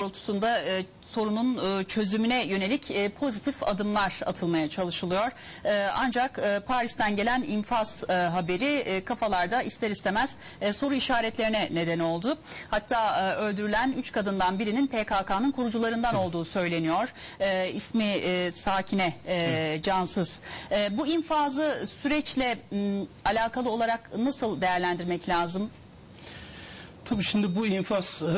doğrultusunda e, sorunun e, çözümüne yönelik e, pozitif adımlar atılmaya çalışılıyor. E, ancak e, Paris'ten gelen infaz e, haberi e, kafalarda ister istemez e, soru işaretlerine neden oldu. Hatta e, öldürülen 3 kadından birinin PKK'nın kurucularından olduğu söyleniyor. E, ismi e, Sakine e, Cansız. E, bu infazı süreçle m, alakalı olarak nasıl değerlendirmek lazım? Tabii şimdi bu infaz e,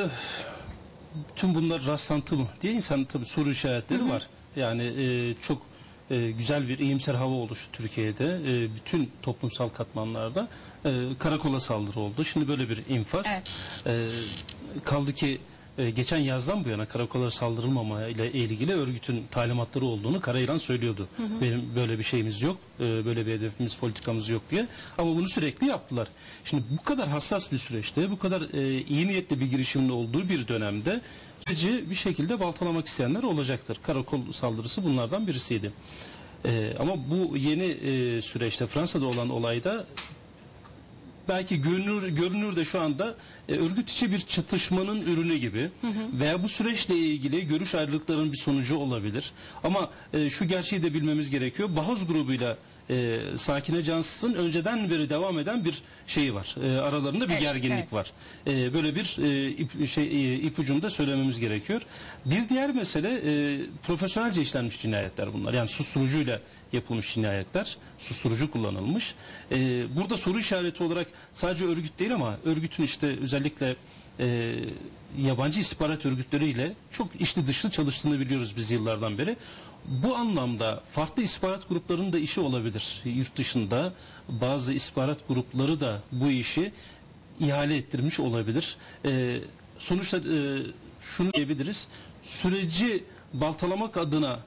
tüm bunlar rastlantı mı diye insan tabii soru işaretleri var. Yani e, çok e, güzel bir iyimser hava oluştu Türkiye'de. E, bütün toplumsal katmanlarda e, karakola saldırı oldu. Şimdi böyle bir infaz. E, kaldı ki e, geçen yazdan bu yana karakola saldırılmama ile ilgili örgütün talimatları olduğunu Karayılan söylüyordu. Benim böyle bir şeyimiz yok, e, böyle bir hedefimiz, politikamız yok diye. Ama bunu sürekli yaptılar. Şimdi bu kadar hassas bir süreçte, bu kadar e, iyi niyetli bir girişimin olduğu bir dönemde süreci bir şekilde baltalamak isteyenler olacaktır. Karakol saldırısı bunlardan birisiydi. E, ama bu yeni e, süreçte Fransa'da olan olayda belki görünür, görünür de şu anda e, örgüt içi bir çatışmanın ürünü gibi veya bu süreçle ilgili görüş ayrılıklarının bir sonucu olabilir. Ama e, şu gerçeği de bilmemiz gerekiyor. Bahoz grubuyla e, Sakine Cansız'ın önceden beri devam eden bir şeyi var. E, aralarında bir Evet, gerginlik evet. var. E, böyle bir e, ip, şey, e, ipucunu da söylememiz gerekiyor. Bir diğer mesele e, profesyonelce işlenmiş cinayetler bunlar. Yani susturucuyla yapılmış cinayetler. Susturucu kullanılmış. E, burada soru işareti olarak sadece örgüt değil ama örgütün işte özellikle e, yabancı istihbarat örgütleriyle çok içli dışlı çalıştığını biliyoruz biz yıllardan beri. Bu anlamda farklı istihbarat gruplarının da işi olabilir. Yurt dışında bazı istihbarat grupları da bu işi ihale ettirmiş olabilir. E, sonuçta e, şunu diyebiliriz. Süreci baltalamak adına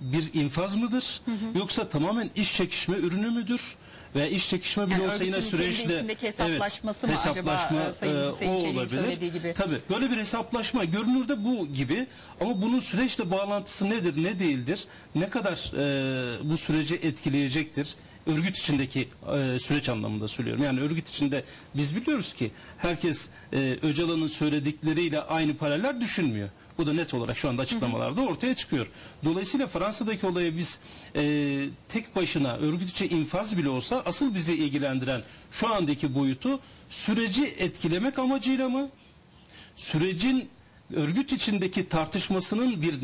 bir infaz mıdır? Yoksa tamamen iş çekişme ürünü müdür? Veya iş çekişme bile Yani olsa yine süreçte içindeki hesaplaşması mı acaba, e, Sayın Hüseyin o olabilir. söylediği gibi? Tabii böyle bir hesaplaşma görünürde bu gibi ama bunun süreçle bağlantısı nedir ne değildir? Ne kadar e, bu süreci etkileyecektir? Örgüt içindeki e, süreç anlamında söylüyorum. Yani örgüt içinde biz biliyoruz ki herkes e, Öcalan'ın söyledikleriyle aynı paralel düşünmüyor. Bu da net olarak şu anda açıklamalarda ortaya çıkıyor. Dolayısıyla Fransa'daki olaya biz e, tek başına örgüt içi infaz bile olsa asıl bizi ilgilendiren şu andaki boyutu süreci etkilemek amacıyla mı? Sürecin örgüt içindeki tartışmasının bir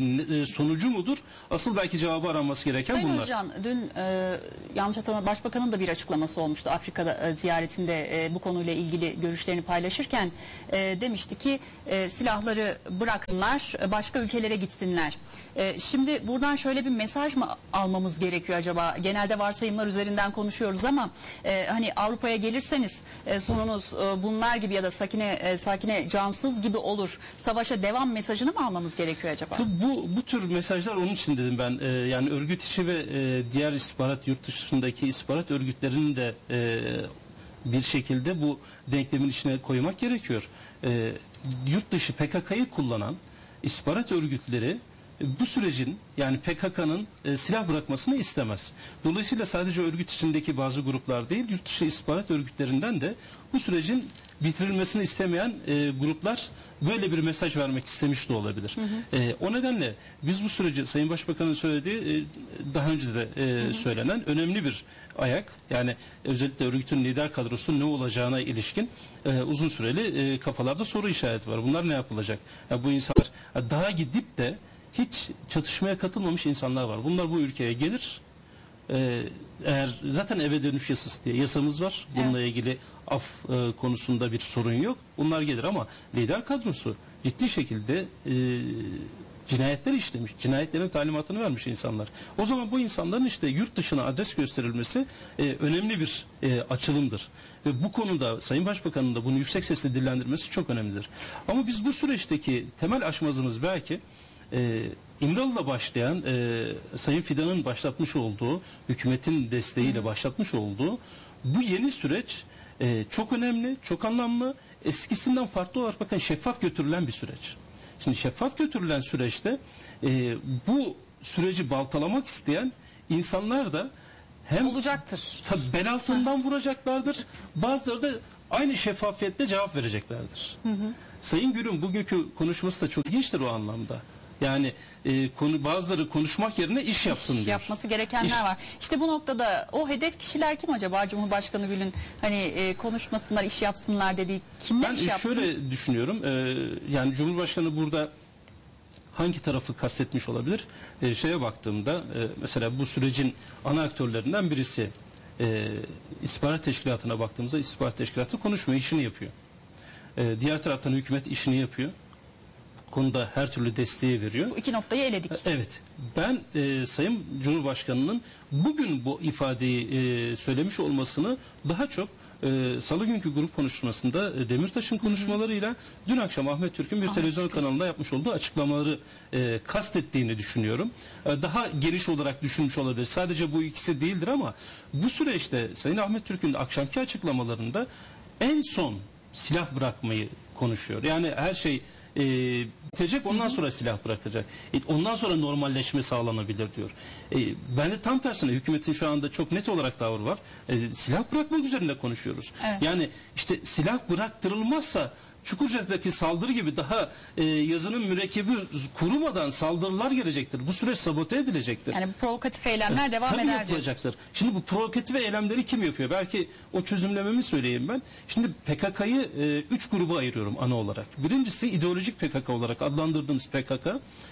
e, sonucu mudur? Asıl belki cevabı aranması gereken Sayın bunlar. Özcan dün e, yanlış hatırlamıyorum Başbakanın da bir açıklaması olmuştu Afrika'da e, ziyaretinde e, bu konuyla ilgili görüşlerini paylaşırken e, demişti ki e, silahları bıraksınlar başka ülkelere gitsinler. E, şimdi buradan şöyle bir mesaj mı almamız gerekiyor acaba? Genelde varsayımlar üzerinden konuşuyoruz ama e, hani Avrupa'ya gelirseniz e, sonunuz e, bunlar gibi ya da sakine e, sakine cansız gibi olur. Savaşa devam mesajını mı almamız gerekiyor acaba? Tabii bu bu tür mesajlar onun için dedim ben. Ee, yani örgüt içi ve e, diğer istihbarat yurt dışındaki istihbarat örgütlerinin de e, bir şekilde bu denklemin içine koymak gerekiyor. E, yurt dışı PKK'yı kullanan istihbarat örgütleri e, bu sürecin yani PKK'nın e, silah bırakmasını istemez. Dolayısıyla sadece örgüt içindeki bazı gruplar değil, yurt dışı istihbarat örgütlerinden de bu sürecin bitirilmesini istemeyen e, gruplar böyle bir mesaj vermek istemiş de olabilir. E, o nedenle biz bu süreci Sayın Başbakan'ın söylediği e, daha önce de e, söylenen önemli bir ayak. Yani özellikle örgütün lider kadrosu ne olacağına ilişkin e, uzun süreli e, kafalarda soru işareti var. Bunlar ne yapılacak? Ya bu insanlar daha gidip de hiç çatışmaya katılmamış insanlar var. Bunlar bu ülkeye gelir. Ee, eğer zaten eve dönüş yasası diye yasamız var. Bununla ilgili af e, konusunda bir sorun yok. Bunlar gelir ama lider kadrosu ciddi şekilde e, cinayetler işlemiş. Cinayetlerin talimatını vermiş insanlar. O zaman bu insanların işte yurt dışına adres gösterilmesi e, önemli bir e, açılımdır. Ve bu konuda Sayın Başbakan'ın da bunu yüksek sesle dillendirmesi çok önemlidir. Ama biz bu süreçteki temel aşmazımız belki e, İmralı'la başlayan e, Sayın Fidan'ın başlatmış olduğu, hükümetin desteğiyle başlatmış olduğu bu yeni süreç e, çok önemli, çok anlamlı. Eskisinden farklı olarak bakın şeffaf götürülen bir süreç. Şimdi şeffaf götürülen süreçte e, bu süreci baltalamak isteyen insanlar da hem Olacaktır. tabii bel altından vuracaklardır. Bazıları da aynı şeffafiyette cevap vereceklerdir. Sayın Gül'ün bugünkü konuşması da çok ilginçtir o anlamda. Yani e, konu bazıları konuşmak yerine iş yapsın İş diyor. yapması gerekenler İş- var. İşte bu noktada o hedef kişiler kim acaba Cumhurbaşkanı Gül'ün hani e, konuşmasınlar, iş yapsınlar dediği kimler Ben iş yapsın? şöyle düşünüyorum. e, yani Cumhurbaşkanı burada hangi tarafı kastetmiş olabilir? E, şeye baktığımda e, mesela bu sürecin ana aktörlerinden birisi e, istihbarat teşkilatına baktığımızda istihbarat teşkilatı konuşmuyor, işini yapıyor. E, diğer taraftan hükümet işini yapıyor. Konuda her türlü desteği veriyor. Bu iki noktayı eledik. Evet. Ben e, Sayın Cumhurbaşkanı'nın bugün bu ifadeyi e, söylemiş olmasını daha çok e, Salı günkü grup konuşmasında e, Demirtaş'ın konuşmalarıyla dün akşam Ahmet Türk'ün bir televizyon kanalında yapmış olduğu açıklamaları e, kastettiğini düşünüyorum. E, daha geniş olarak düşünmüş olabilir. Sadece bu ikisi değildir ama bu süreçte Sayın Ahmet Türk'ün akşamki açıklamalarında en son silah bırakmayı konuşuyor. Yani her şey e, bitecek ondan sonra silah bırakacak. E, ondan sonra normalleşme sağlanabilir diyor. E, ben de tam tersine hükümetin şu anda çok net olarak tavrı var. E, silah bırakmak üzerinde konuşuyoruz. Evet. Yani işte silah bıraktırılmazsa Çukurca'daki saldırı gibi daha e, yazının mürekkebi kurumadan saldırılar gelecektir. Bu süreç sabote edilecektir. Yani provokatif eylemler devam Tabii eder yapılacaktır. Şimdi bu provokatif eylemleri kim yapıyor? Belki o çözümlememi söyleyeyim ben. Şimdi PKK'yı e, üç gruba ayırıyorum ana olarak. Birincisi ideolojik PKK olarak adlandırdığımız PKK.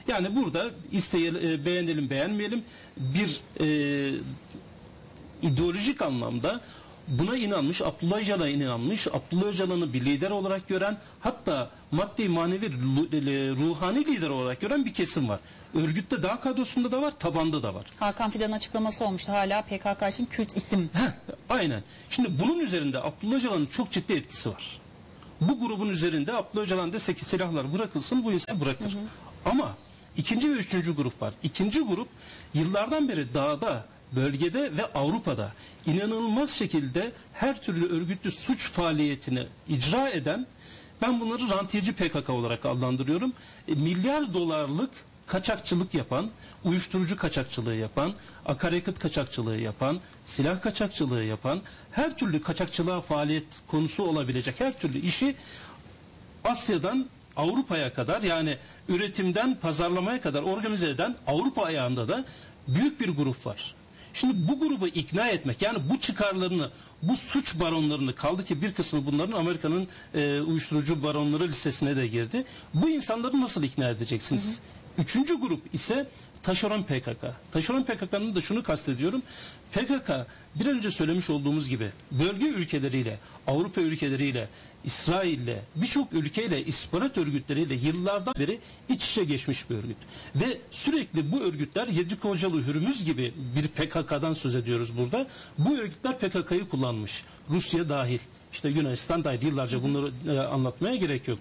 Yani burada isteyelim, e, beğenelim beğenmeyelim bir e, ideolojik anlamda buna inanmış, Abdullah Öcalan'a inanmış, Abdullah Öcalan'ı bir lider olarak gören, hatta maddi manevi ru- ruhani lider olarak gören bir kesim var. Örgütte daha kadrosunda da var, tabanda da var. Hakan Fidan'ın açıklaması olmuştu. Hala PKK için kült isim. Heh, aynen. Şimdi bunun üzerinde Abdullah Öcalan'ın çok ciddi etkisi var. Bu grubun üzerinde Abdullah Öcalan dese ki silahlar bırakılsın bu insan bırakır. Ama ikinci ve üçüncü grup var. İkinci grup yıllardan beri dağda, bölgede ve Avrupa'da inanılmaz şekilde her türlü örgütlü suç faaliyetini icra eden ben bunları rantiyeci PKK olarak adlandırıyorum. E, milyar dolarlık kaçakçılık yapan, uyuşturucu kaçakçılığı yapan, akaryakıt kaçakçılığı yapan, silah kaçakçılığı yapan, her türlü kaçakçılığa faaliyet konusu olabilecek her türlü işi Asya'dan Avrupa'ya kadar yani üretimden pazarlamaya kadar organize eden Avrupa ayağında da büyük bir grup var. Şimdi bu grubu ikna etmek yani bu çıkarlarını bu suç baronlarını kaldı ki bir kısmı bunların Amerika'nın e, uyuşturucu baronları listesine de girdi. Bu insanları nasıl ikna edeceksiniz? Üçüncü grup ise taşeron PKK. Taşeron PKK'nın da şunu kastediyorum. PKK bir önce söylemiş olduğumuz gibi bölge ülkeleriyle, Avrupa ülkeleriyle, İsrail'le, birçok ülkeyle, istihbarat örgütleriyle yıllardan beri iç içe geçmiş bir örgüt. Ve sürekli bu örgütler Yedikocalı Hürmüz gibi bir PKK'dan söz ediyoruz burada. Bu örgütler PKK'yı kullanmış. Rusya dahil. İşte Yunanistan dahil. Yıllarca bunları e, anlatmaya gerek yok.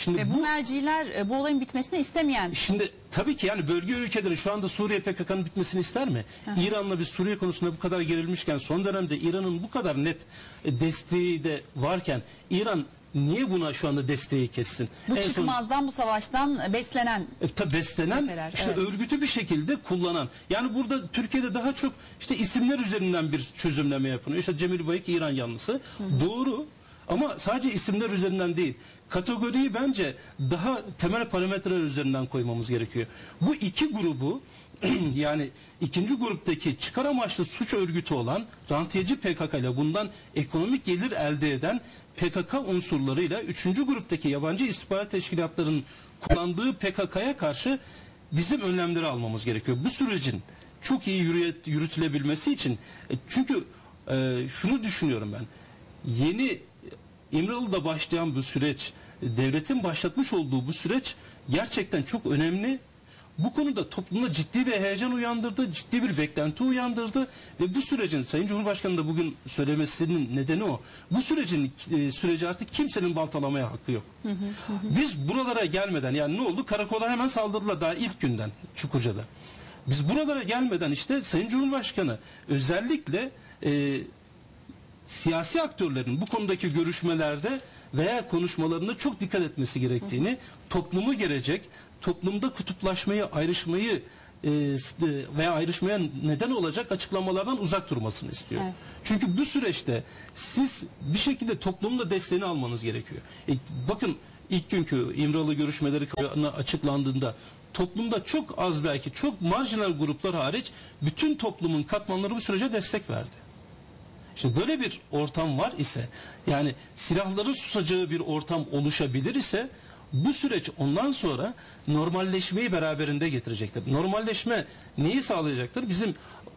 Şimdi Ve bu, merciler e, bu olayın bitmesini istemeyen Şimdi tabii ki yani bölge ülkeleri şu anda Suriye PKK'nın bitmesini ister mi? İran'la biz Suriye konusunda bu kadar gerilmişken son dönemde İran'ın bu kadar net e, desteği de varken İran niye buna şu anda desteği kessin? bu En son- çıkmazdan bu savaştan beslenen e, tabii beslenen Cepheler, işte evet. örgütü bir şekilde kullanan. Yani burada Türkiye'de daha çok işte isimler üzerinden bir çözümleme yapılıyor. İşte Cemil Bayık İran yanlısı. Doğru ama sadece isimler üzerinden değil. Kategoriyi bence daha temel parametreler üzerinden koymamız gerekiyor. Bu iki grubu yani ikinci gruptaki çıkar amaçlı suç örgütü olan rantiyeci PKK ile bundan ekonomik gelir elde eden PKK unsurlarıyla üçüncü gruptaki yabancı istihbarat teşkilatlarının kullandığı PKK'ya karşı bizim önlemleri almamız gerekiyor. Bu sürecin çok iyi yürütülebilmesi için e, çünkü e, şunu düşünüyorum ben yeni İmralı'da başlayan bu süreç e, devletin başlatmış olduğu bu süreç gerçekten çok önemli bu konuda toplumda ciddi bir heyecan uyandırdı, ciddi bir beklenti uyandırdı ve bu sürecin Sayın Cumhurbaşkanı da bugün söylemesinin nedeni o. Bu sürecin e, süreci artık kimsenin baltalamaya hakkı yok. Biz buralara gelmeden yani ne oldu? Karakola hemen saldırdılar daha ilk günden Çukurca'da. Biz buralara gelmeden işte Sayın Cumhurbaşkanı özellikle e, siyasi aktörlerin bu konudaki görüşmelerde veya konuşmalarında çok dikkat etmesi gerektiğini, toplumu gelecek, toplumda kutuplaşmayı, ayrışmayı e, e, veya ayrışmaya neden olacak açıklamalardan uzak durmasını istiyor. Evet. Çünkü bu süreçte siz bir şekilde toplumun da desteğini almanız gerekiyor. E, bakın ilk günkü İmralı görüşmeleri açıklandığında toplumda çok az belki çok marjinal gruplar hariç bütün toplumun katmanları bu sürece destek verdi. Şimdi böyle bir ortam var ise yani silahların susacağı bir ortam oluşabilir ise bu süreç ondan sonra normalleşmeyi beraberinde getirecektir. Normalleşme neyi sağlayacaktır? Bizim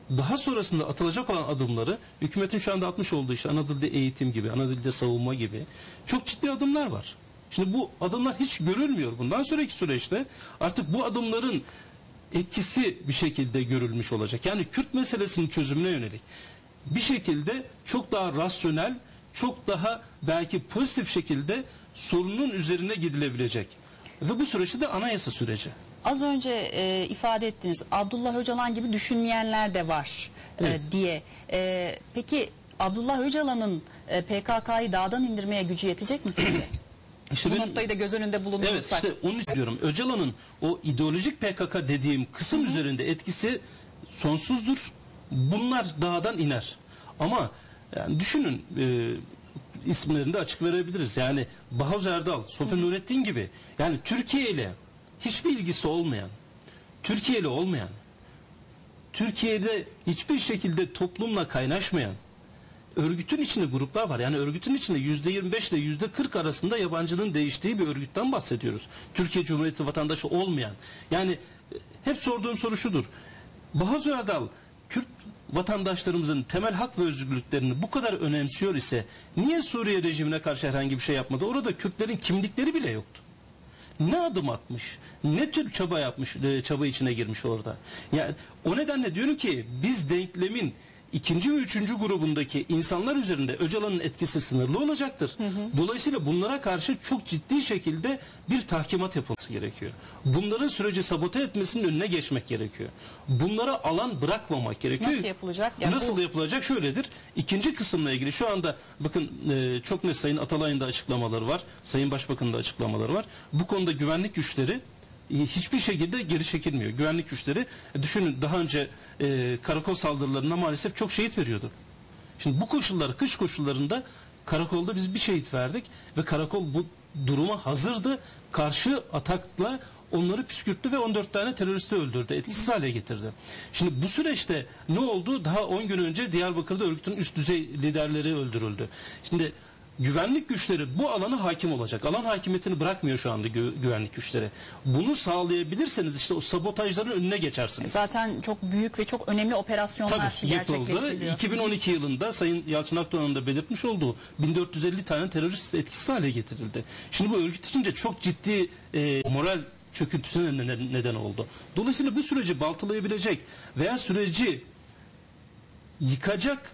daha sonrasında atılacak olan adımları hükümetin şu anda atmış olduğu işte Anadolu'da eğitim gibi, Anadolu'da savunma gibi çok ciddi adımlar var. Şimdi bu adımlar hiç görülmüyor. Bundan sonraki süreçte artık bu adımların etkisi bir şekilde görülmüş olacak. Yani Kürt meselesinin çözümüne yönelik bir şekilde çok daha rasyonel, çok daha belki pozitif şekilde sorunun üzerine gidilebilecek. Ve bu süreçte de anayasa süreci. Az önce e, ifade ettiniz Abdullah Öcalan gibi düşünmeyenler de var e, Evet. diye. E, peki Abdullah Öcalan'ın e, PKK'yı dağdan indirmeye gücü yetecek mi sizce? İşte Bu benim- noktayı da göz önünde Evet bulundurursak. işte onu diyorum. Öcalan'ın o ideolojik PKK dediğim kısım üzerinde etkisi sonsuzdur. Bunlar dağdan iner. Ama yani düşünün e, isimlerini de açık verebiliriz. Yani Bahuz Erdal, Sofi Nurettin gibi yani Türkiye ile hiçbir ilgisi olmayan, Türkiye ile olmayan, Türkiye'de hiçbir şekilde toplumla kaynaşmayan, örgütün içinde gruplar var. Yani örgütün içinde yüzde 25 ile yüzde 40 arasında yabancının değiştiği bir örgütten bahsediyoruz. Türkiye Cumhuriyeti vatandaşı olmayan. Yani e, hep sorduğum soru şudur. Bahazı Erdal Kürt vatandaşlarımızın temel hak ve özgürlüklerini bu kadar önemsiyor ise niye Suriye rejimine karşı herhangi bir şey yapmadı? Orada Kürtlerin kimlikleri bile yoktu ne adım atmış, ne tür çaba yapmış, e, çaba içine girmiş orada. Yani o nedenle diyorum ki biz denklemin ikinci ve üçüncü grubundaki insanlar üzerinde Öcalan'ın etkisi sınırlı olacaktır. Dolayısıyla bunlara karşı çok ciddi şekilde bir tahkimat yapılması gerekiyor. Bunların süreci sabote etmesinin önüne geçmek gerekiyor. Bunlara alan bırakmamak gerekiyor. Nasıl yapılacak? Yani Nasıl bu- yapılacak şöyledir. İkinci kısımla ilgili şu anda bakın e, çok net Sayın Atalay'ın da açıklamaları var. Sayın Başbakan'ın da açıklamaları var. Bu konuda güvenlik güçleri hiçbir şekilde geri çekilmiyor. Güvenlik güçleri e, düşünün daha önce e, karakol saldırılarında maalesef çok şehit veriyordu. Şimdi bu koşullar kış koşullarında karakolda biz bir şehit verdik ve karakol bu duruma hazırdı. Karşı atakla onları püskürttü ve 14 tane teröristi öldürdü. Etkisiz hale getirdi. Şimdi bu süreçte ne oldu? Daha 10 gün önce Diyarbakır'da örgütün üst düzey liderleri öldürüldü. Şimdi güvenlik güçleri bu alana hakim olacak. Alan hakimiyetini bırakmıyor şu anda gü- güvenlik güçleri. Bunu sağlayabilirseniz işte o sabotajların önüne geçersiniz. Zaten çok büyük ve çok önemli operasyonlar Tabii gerçekleştiriliyor. 2012 yılında Sayın Yalçın Akdoğan'ın da belirtmiş olduğu 1450 tane terörist etkisiz hale getirildi. Şimdi bu örgüt içince çok ciddi e, moral çöküntüsüne neden oldu. Dolayısıyla bu süreci baltalayabilecek veya süreci yıkacak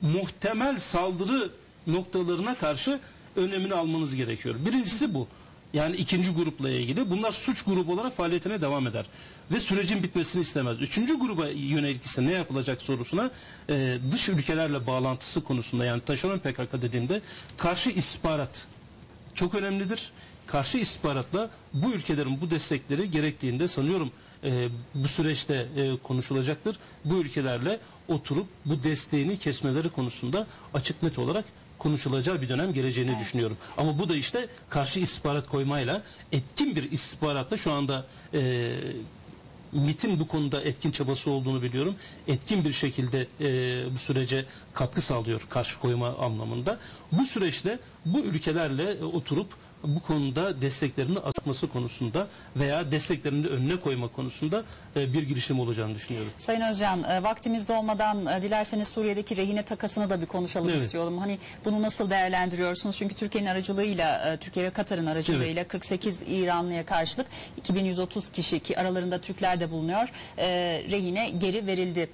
muhtemel saldırı noktalarına karşı önlemini almanız gerekiyor. Birincisi bu. Yani ikinci grupla ilgili. Bunlar suç grubu olarak faaliyetine devam eder. Ve sürecin bitmesini istemez. Üçüncü gruba yönelik ise ne yapılacak sorusuna e, dış ülkelerle bağlantısı konusunda yani taşeron PKK dediğimde karşı istihbarat çok önemlidir. Karşı istihbaratla bu ülkelerin bu destekleri gerektiğinde sanıyorum e, bu süreçte e, konuşulacaktır. Bu ülkelerle oturup bu desteğini kesmeleri konusunda açık net olarak konuşulacağı bir dönem geleceğini düşünüyorum. Ama bu da işte karşı istihbarat koymayla etkin bir istihbaratla şu anda e, MIT'in bu konuda etkin çabası olduğunu biliyorum. Etkin bir şekilde e, bu sürece katkı sağlıyor karşı koyma anlamında. Bu süreçte bu ülkelerle e, oturup bu konuda desteklerini atması konusunda veya desteklerini önüne koyma konusunda e, bir girişim olacağını düşünüyorum. Sayın Özcan, e, vaktimiz dolmadan e, dilerseniz Suriye'deki rehine takasını da bir konuşalım Evet. istiyorum. Hani bunu nasıl değerlendiriyorsunuz? Çünkü Türkiye'nin aracılığıyla, Türkiye ve Katar'ın aracılığıyla 48 İranlıya karşılık 2130 kişi ki aralarında Türkler de bulunuyor, rehine geri verildi.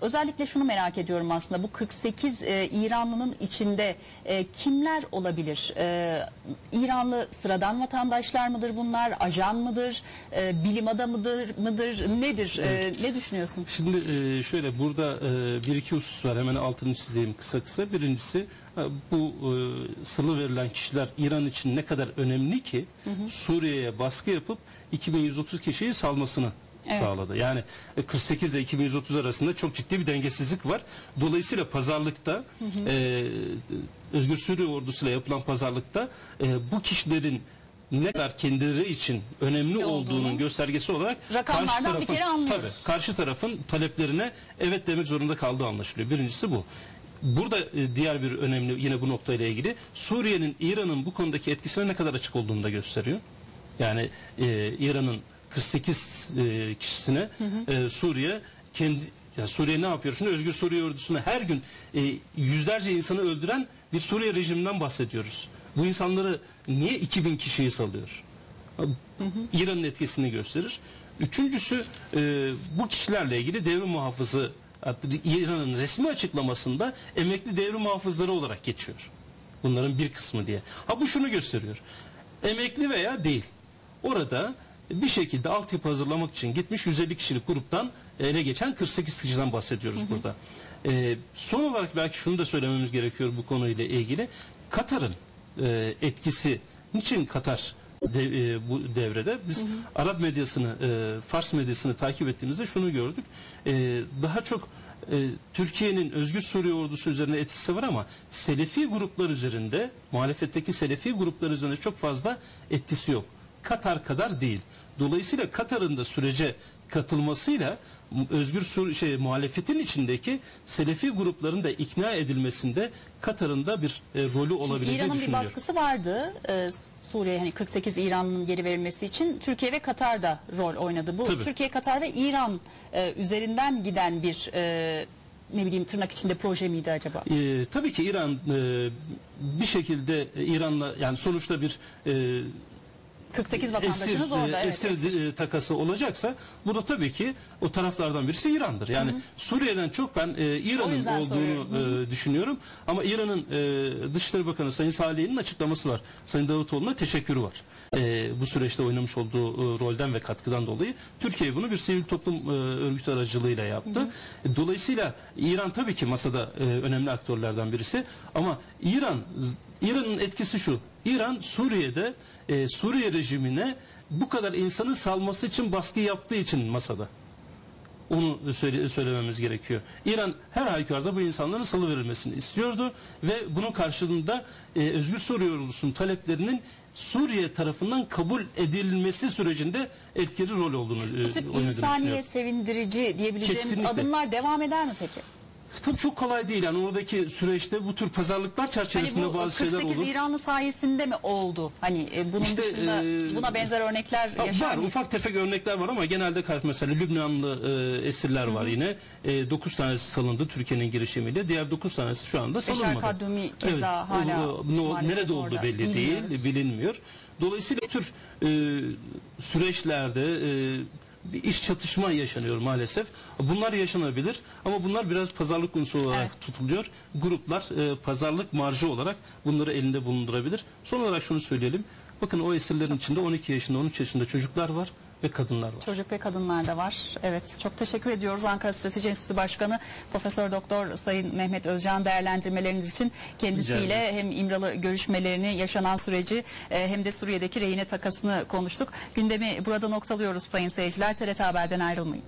Özellikle şunu merak ediyorum aslında bu 48 e, İranlının içinde e, kimler olabilir? E, İranlı sıradan vatandaşlar mıdır bunlar? Ajan mıdır? E, bilim adamıdır mıdır? Nedir? E, ne düşünüyorsun? Şimdi e, şöyle burada e, bir iki husus var hemen altını çizeyim kısa kısa. Birincisi e, bu e, sırlı verilen kişiler İran için ne kadar önemli ki Suriye'ye baskı yapıp 2130 kişiyi salmasını Evet. sağladı. Yani e, 48 ile 2130 arasında çok ciddi bir dengesizlik var. Dolayısıyla pazarlıkta e, Özgür Suriye ordusuyla yapılan pazarlıkta e, bu kişilerin ne kadar kendileri için önemli Olduğunu olduğunun göstergesi olarak rakamlardan bir kere anlıyoruz. tabii, karşı tarafın taleplerine evet demek zorunda kaldığı anlaşılıyor. Birincisi bu. Burada e, diğer bir önemli yine bu noktayla ilgili Suriye'nin İran'ın bu konudaki etkisine ne kadar açık olduğunu da gösteriyor. Yani e, İran'ın 48 e, kişisine e, Suriye kendi ya Suriye ne yapıyor? Şimdi Özgür Suriye ordusuna her gün e, yüzlerce insanı öldüren bir Suriye rejiminden bahsediyoruz. Bu insanları niye 2000 kişiyi salıyor? İran'ın etkisini gösterir. Üçüncüsü e, bu kişilerle ilgili devrim muhafızı İran'ın resmi açıklamasında emekli devrim muhafızları olarak geçiyor. Bunların bir kısmı diye. Ha bu şunu gösteriyor. Emekli veya değil. Orada bir şekilde altyapı hazırlamak için gitmiş 150 kişilik gruptan ele geçen 48 kişiden bahsediyoruz burada. E, son olarak belki şunu da söylememiz gerekiyor bu konuyla ilgili. Katar'ın e, etkisi niçin Katar de- e, bu devrede biz Arap medyasını e, Fars medyasını takip ettiğimizde şunu gördük E, daha çok e, Türkiye'nin Özgür Suriye ordusu üzerine etkisi var ama Selefi gruplar üzerinde muhalefetteki Selefi gruplar üzerinde çok fazla etkisi yok. Katar kadar değil. Dolayısıyla Katar'ın da sürece katılmasıyla Özgür şey muhalefetin içindeki Selefi grupların da ikna edilmesinde Katar'ın da bir e, rolü olabileceği İran'ın bir düşünülüyor. baskısı vardı. Ee, Suriye hani 48 İran'ın geri verilmesi için Türkiye ve Katar da rol oynadı. Bu Tabii. Türkiye, Katar ve İran e, üzerinden giden bir e, ne bileyim tırnak içinde proje miydi acaba? Ee, tabii ki İran e, bir şekilde İran'la yani sonuçta bir e, 48 vatandaşınız esir, orada. e, evet, esir, esir. e, takası olacaksa bu da tabii ki o taraflardan birisi İran'dır. Yani Suriye'den çok ben e, İran'ın olduğunu e, düşünüyorum. Ama İran'ın e, Dışişleri Bakanı Sayın Salih'in açıklaması var. Sayın Davutoğlu'na teşekkürü var. E, bu süreçte oynamış olduğu e, rolden ve katkıdan dolayı Türkiye bunu bir sivil toplum e, örgütü aracılığıyla yaptı. E, Dolayısıyla İran tabii ki masada e, önemli aktörlerden birisi ama İran İran'ın etkisi şu. İran Suriye'de e, Suriye rejimine bu kadar insanı salması için baskı yaptığı için masada. Onu söyle, söylememiz gerekiyor. İran her halükarda bu insanların salı verilmesini istiyordu ve bunun karşılığında e, Özgür Suriye ordusunun taleplerinin Suriye tarafından kabul edilmesi sürecinde etkili rol olduğunu e, insani ve sevindirici diyebileceğimiz Kesinlikle. adımlar devam eder mi peki? Tabii çok kolay değil. Yani oradaki süreçte bu tür pazarlıklar Hani çerçevesinde bu bazı şeyler 48 olur. İranlı sayesinde mi oldu? Hani e, bunun İşte, dışında e, buna benzer örnekler Ha, yaşar var mıyız? ufak tefek örnekler var ama genelde mesela Lübnanlı e, esirler var yine. E, 9 tanesi salındı Türkiye'nin girişimiyle. Diğer 9 tanesi şu anda Beşer salınmadı. Kadumi keza Evet, hala o- no- nerede olduğu orada. belli Bilmiyoruz. değil, bilinmiyor. Dolayısıyla bu tür e, süreçlerde e, bir iş çatışma yaşanıyor maalesef. Bunlar yaşanabilir ama bunlar biraz pazarlık unsuru olarak Evet. tutuluyor. Gruplar e, pazarlık marjı olarak bunları elinde bulundurabilir. Son olarak şunu söyleyelim. Bakın o esirlerin içinde 12 yaşında, 13 yaşında çocuklar var ve kadınlar var. Çocuk ve kadınlar da var. Evet, çok teşekkür ediyoruz Ankara Strateji Enstitüsü Başkanı Profesör Doktor Sayın Mehmet Özcan değerlendirmeleriniz için kendisiyle hem İmralı görüşmelerini, yaşanan süreci e, hem de Suriye'deki rehine takasını konuştuk. Gündemi burada noktalıyoruz sayın seyirciler. TRT Haber'den ayrılmayın.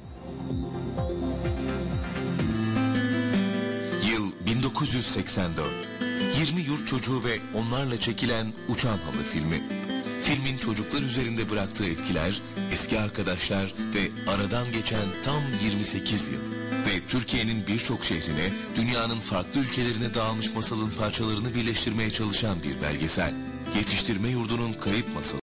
Yıl 1984. 20 yurt çocuğu ve onlarla çekilen Uçan Halı filmi. Filmin çocuklar üzerinde bıraktığı etkiler, eski arkadaşlar ve aradan geçen tam 28 yıl. Ve Türkiye'nin birçok şehrine, dünyanın farklı ülkelerine dağılmış masalın parçalarını birleştirmeye çalışan bir belgesel. Yetiştirme yurdunun kayıp masalı.